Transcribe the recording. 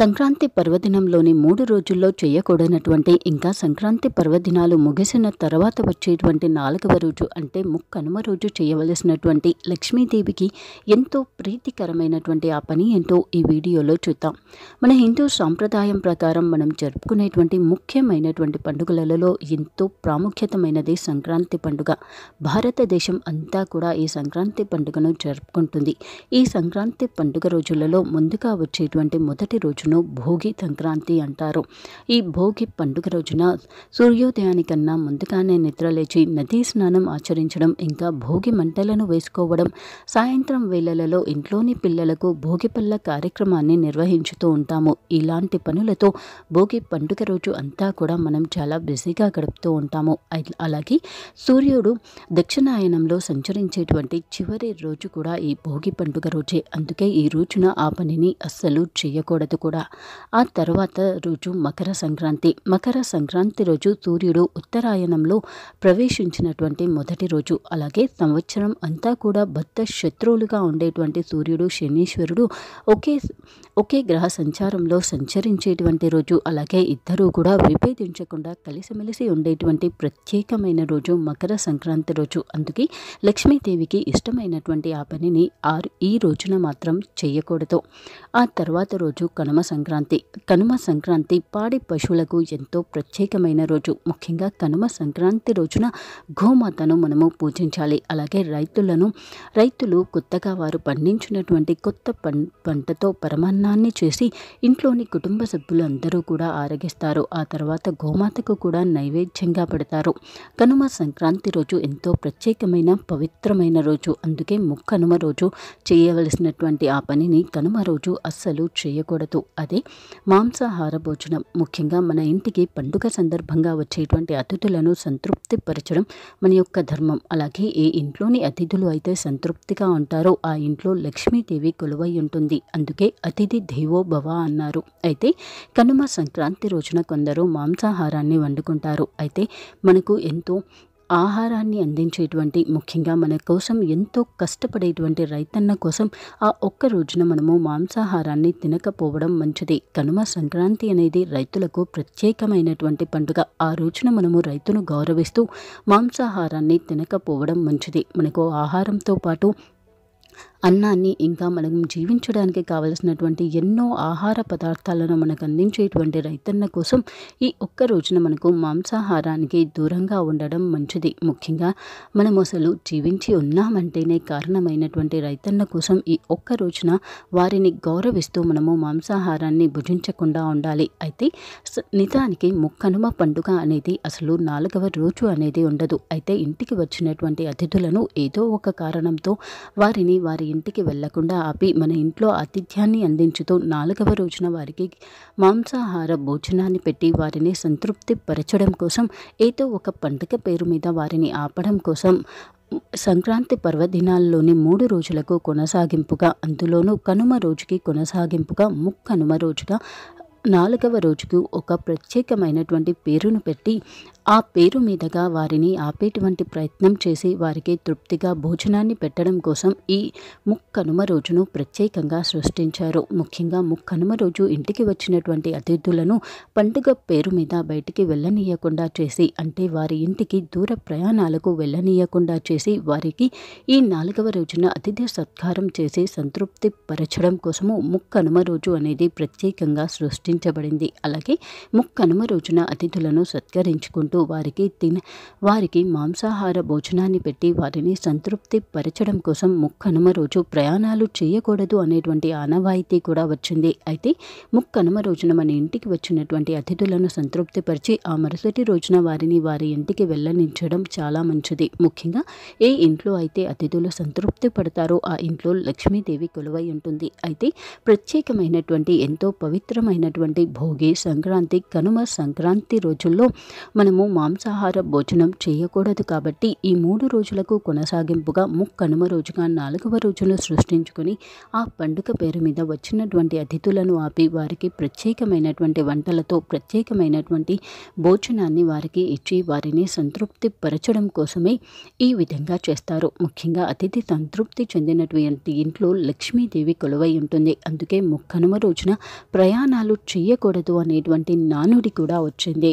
సంక్రాంతి పర్వదినంలోని మూడు రోజుల్లో చేయకూడనటువంటి ఇంకా సంక్రాంతి పర్వదినాలు ముగిసిన తర్వాత వచ్చేటువంటి నాలుగవ రోజు అంటే ముక్కనుమ రోజు చేయవలసినటువంటి లక్ష్మీదేవికి ఎంతో ప్రీతికరమైనటువంటి ఆ పని ఏంటో ఈ వీడియోలో చూద్దాం. మన హిందూ సాంప్రదాయం ప్రకారం మనం జరుపుకునేటువంటి ముఖ్యమైనటువంటి పండుగలలో ఎంతో ప్రాముఖ్యతమైనది సంక్రాంతి పండుగ. భారతదేశం అంతా కూడా ఈ సంక్రాంతి పండుగను జరుపుకుంటుంది. ఈ సంక్రాంతి పండుగ రోజులలో ముందుగా వచ్చేటువంటి మొదటి పండుగను భోగి సంక్రాంతి అంటారు. ఈ భోగి పండుగ రోజున సూర్యోదయానికన్నా ముందుగానే నిద్రలేచి నదీ స్నానం ఆచరించడం ఇంకా భోగి మంటలను వేసుకోవడం సాయంత్రం వేళలలో ఇంట్లోని పిల్లలకు భోగి పళ్ళ కార్యక్రమాన్ని నిర్వహించుతూ ఉంటాము. ఇలాంటి పనులతో భోగి పండుగ రోజు అంతా కూడా మనం చాలా బిజీగా గడుపుతూ ఉంటాము. అలాగే సూర్యుడు దక్షిణాయనంలో సంచరించేటువంటి చివరి రోజు కూడా ఈ భోగి పండుగ రోజే. అందుకే ఈ రోజున ఆ పనిని అస్సలు చేయకూడదు కూడా. ఆ తర్వాత రోజు మకర సంక్రాంతి. మకర సంక్రాంతి రోజు సూర్యుడు ఉత్తరాయణంలో ప్రవేశించినటువంటి మొదటి రోజు. అలాగే సంవత్సరం అంతా కూడా బద్ద శత్రువులుగా ఉండేటువంటి సూర్యుడు శనీశ్వరుడు ఒకే ఒకే గ్రహ సంచారంలో సంచరించేటువంటి రోజు. అలాగే ఇద్దరూ కూడా విభేదించకుండా కలిసిమెలిసి ఉండేటువంటి ప్రత్యేకమైన రోజు మకర సంక్రాంతి రోజు. అందుకే లక్ష్మీదేవికి ఇష్టమైనటువంటి ఆ పనిని ఆ ఈ రోజున మాత్రం చేయకూడదు. ఆ తర్వాత రోజు కనుమ సంక్రాంతి. కనుమ సంక్రాంతి పాడి పశువులకు ఎంతో ప్రత్యేకమైన రోజు. ముఖ్యంగా కనుమ సంక్రాంతి రోజున గోమాతను మనము పూజించాలి. అలాగే రైతులను రైతులు కొత్తగా వారు పండించినటువంటి కొత్త పం పంటతో పరమాన్నాన్ని చేసి ఇంట్లోని కుటుంబ సభ్యులు అందరూ కూడా ఆరగిస్తారు. ఆ తర్వాత గోమాతకు కూడా నైవేద్యంగా పెడతారు. కనుమ సంక్రాంతి రోజు ఎంతో ప్రత్యేకమైన పవిత్రమైన రోజు. అందుకే ముక్కనుమ రోజు చేయవలసినటువంటి ఆ పనిని కనుమ రోజు అస్సలు చేయకూడదు. అదే మాంసాహార భోజనం. ముఖ్యంగా మన ఇంటికి పండుగ సందర్భంగా వచ్చేటువంటి అతిథులను సంతృప్తిపరచడం మన యొక్క ధర్మం. అలాగే ఏ ఇంట్లోని అతిథులు అయితే సంతృప్తిగా ఉంటారో ఆ ఇంట్లో లక్ష్మీదేవి కొలువై ఉంటుంది. అందుకే అతిథి దేవో భవ అన్నారు. అయితే కనుమ సంక్రాంతి రోజున కొందరు మాంసాహారాన్ని వండుకుంటారు. అయితే మనకు ఎంతో ఆహారాన్ని అందించేటువంటి ముఖ్యంగా మన కోసం ఎంతో కష్టపడేటువంటి రైతన్న కోసం ఆ ఒక్క రోజున మనము మాంసాహారాన్ని తినకపోవడం మంచిది. కనుమ సంక్రాంతి అనేది రైతులకు ప్రత్యేకమైనటువంటి పండుగ. ఆ రోజున మనము రైతును గౌరవిస్తూ మాంసాహారాన్ని తినకపోవడం మంచిది. మనకు ఆహారంతో పాటు అన్నాన్ని ఇంకా మనం జీవించడానికి కావలసినటువంటి ఎన్నో ఆహార పదార్థాలను మనకు అందించేటువంటి రైతన్న కోసం ఈ ఒక్క రోజున మనకు మాంసాహారానికి దూరంగా ఉండడం మంచిది. ముఖ్యంగా మనం అసలు జీవించి ఉన్నామంటేనే కారణమైనటువంటి రైతన్న కోసం ఈ ఒక్క రోజున వారిని గౌరవిస్తూ మనము మాంసాహారాన్ని భుజించకుండా ఉండాలి. అయితే నిజానికి ముక్కనుమ పండుగ అనేది అసలు నాలుగవ రోజు అనేది ఉండదు. అయితే ఇంటికి వచ్చినటువంటి అతిథులను ఏదో ఒక కారణంతో వారిని వారి ఇంటికి వెళ్ళకుండా ఆపి మన ఇంట్లో ఆతిథ్యాన్ని అందించుతూ నాలుగవ రోజున వారికి మాంసాహార భోజనాన్ని పెట్టి వారిని సంతృప్తి పరచడం కోసం ఏదో ఒక పండుగ పేరు మీద వారిని ఆపడం కోసం సంక్రాంతి పర్వదినాల్లోని మూడు రోజులకు కొనసాగింపుగా అందులోనూ కనుమ రోజుకి కొనసాగింపుగా ముక్కనుమ రోజుగా నాలుగవ రోజుకు ఒక ప్రత్యేకమైనటువంటి పేరును పెట్టి ఆ పేరు మీదుగా వారిని ఆపేటువంటి ప్రయత్నం చేసి వారికి తృప్తిగా భోజనాన్ని పెట్టడం కోసం ఈ ముక్కనుమ రోజును ప్రత్యేకంగా సృష్టించారు. ముఖ్యంగా ముక్కనుమ రోజు ఇంటికి వచ్చినటువంటి అతిథులను పండుగ పేరు మీద బయటికి వెళ్ళనీయకుండా చేసి అంటే వారి ఇంటికి దూర ప్రయాణాలకు వెళ్ళనీయకుండా చేసి వారికి ఈ నాలుగవ రోజున అతిథి సత్కారం చేసి సంతృప్తి పరచడం కోసము ముక్కనుమ రోజు అనేది ప్రత్యేకంగా సృష్టించబడింది. అలాగే ముక్కనుమ రోజున అతిథులను చేసుకుంటూ వారికి తిన వారికి మాంసాహార భోజనాన్ని పెట్టి వారిని సంతృప్తి పరచడం కోసం ముక్కనుమ రోజు ప్రయాణాలు చేయకూడదు అనేటువంటి ఆనవాయితీ కూడా వచ్చింది. అయితే ముక్కనుమ రోజున మన ఇంటికి వచ్చినటువంటి అతిథులను సంతృప్తిపరిచి ఆ మరుసటి రోజున వారిని వారి ఇంటికి వెళ్ళనించడం చాలా మంచిది. ముఖ్యంగా ఏ ఇంట్లో అయితే అతిథులు సంతృప్తి పడతారో ఆ ఇంట్లో లక్ష్మీదేవి కొలువై ఉంటుంది. అయితే ప్రత్యేకమైనటువంటి ఎంతో పవిత్రమైనటువంటి భోగి సంక్రాంతి కనుమ సంక్రాంతి రోజుల్లో మనము మనము మాంసాహార భోజనం చేయకూడదు కాబట్టి ఈ మూడు రోజులకు కొనసాగింపుగా ముక్కనుమ రోజుగా నాలుగవ రోజును సృష్టించుకొని ఆ పండుగ పేరు మీద వచ్చినటువంటి అతిథులను ఆపి వారికి ప్రత్యేకమైనటువంటి వంటలతో ప్రత్యేకమైనటువంటి భోజనాన్ని వారికి ఇచ్చి వారిని సంతృప్తి పరచడం కోసమే ఈ విధంగా చేస్తారు. ముఖ్యంగా అతిథి సంతృప్తి చెందినటువంటి ఇంట్లో లక్ష్మీదేవి కొలువై ఉంటుంది. అందుకే ముక్కనుమ రోజున ప్రయాణాలు చేయకూడదు అనేటువంటి నానుడి కూడా వచ్చింది.